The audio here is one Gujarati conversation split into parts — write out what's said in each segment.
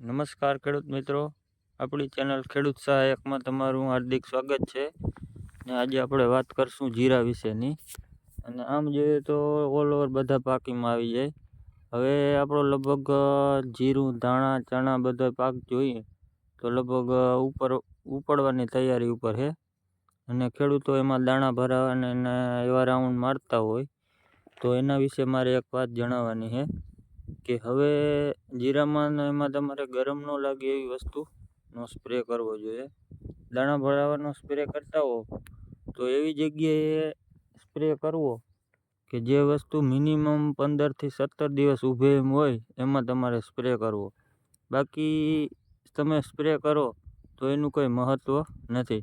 નમસ્કાર ખેડૂત મિત્રો. આપણી ચેનલ ખેડૂત સહાયકમાં તમારું હાર્દિક સ્વાગત છે. ને આજે આપણે વાત કરશું જીરા વિશેની. અને આમ જોઈએ તો ઓલ ઓવર બધા પાકીમાં આવી જાય. હવે આપણો લગભગ જીરું, ધાણા, ચણા બધા પાક જોઈએ તો લગભગ ઉપર, ઉપડવાની તૈયારી ઉપર છે અને ખેડૂતો એમાં દાણા ભરાવા અને એના એવા રાઉન્ડ મારતા હોય તો એના વિશે મારે એક વાત જણાવવાની છે કે હવે જીરામાં એમાં તમારે ગરમ ન લાગે એવી વસ્તુનો સ્પ્રે કરવો જોઈએ. દાણા ભરાવાનો સ્પ્રે કરતા હો તો એવી જગ્યાએ સ્પ્રે કરવો કે જે વસ્તુ મિનિમમ પંદરથી સત્તર દિવસ ઊભે એમ હોય એમાં તમારે સ્પ્રે કરવો. બાકી તમે સ્પ્રે કરો તો એનું કોઈ મહત્ત્વ નથી.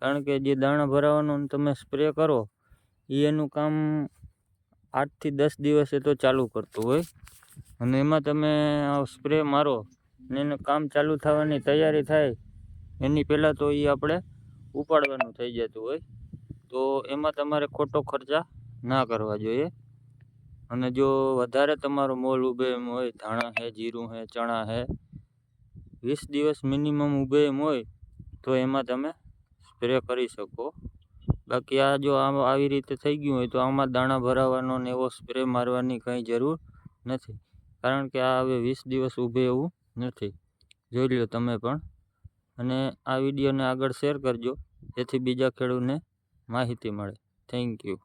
કારણ કે જે દાણા ભરાવાનો તમે સ્પ્રે કરો એ એનું કામ આઠથી દસ દિવસે તો ચાલુ કરતું હોય. અને એમાં તમે સ્પ્રે મારો ને એને કામ ચાલુ થવાની તૈયારી થાય, એની પહેલાં તો એ આપણે ઉપાડવાનું થઈ જતું હોય. તો એમાં તમારે ખોટો ખર્ચા ના કરવા જોઈએ. અને જો વધારે તમારો મોલ ઊભે એમ હોય, ધાણા છે જીરું છે ચણા છે વીસ દિવસ મિનિમમ ઊભે એમ હોય, તો એમાં તમે સ્પ્રે કરી શકો. બાકી આ જો આમ આવી રીતે થઈ ગયું હોય તો આમાં દાણા ભરાવાનો ને એવો સ્પ્રે મારવાની કંઈ જરૂર નથી. કારણ કે આ હવે વીસ દિવસ ઊભે એવું નથી. જોઈ લો તમે પણ. અને આ વિડીયોને આગળ શેર કરજો. જેથી બીજા ખેડૂતને માહિતી મળે. Thank you.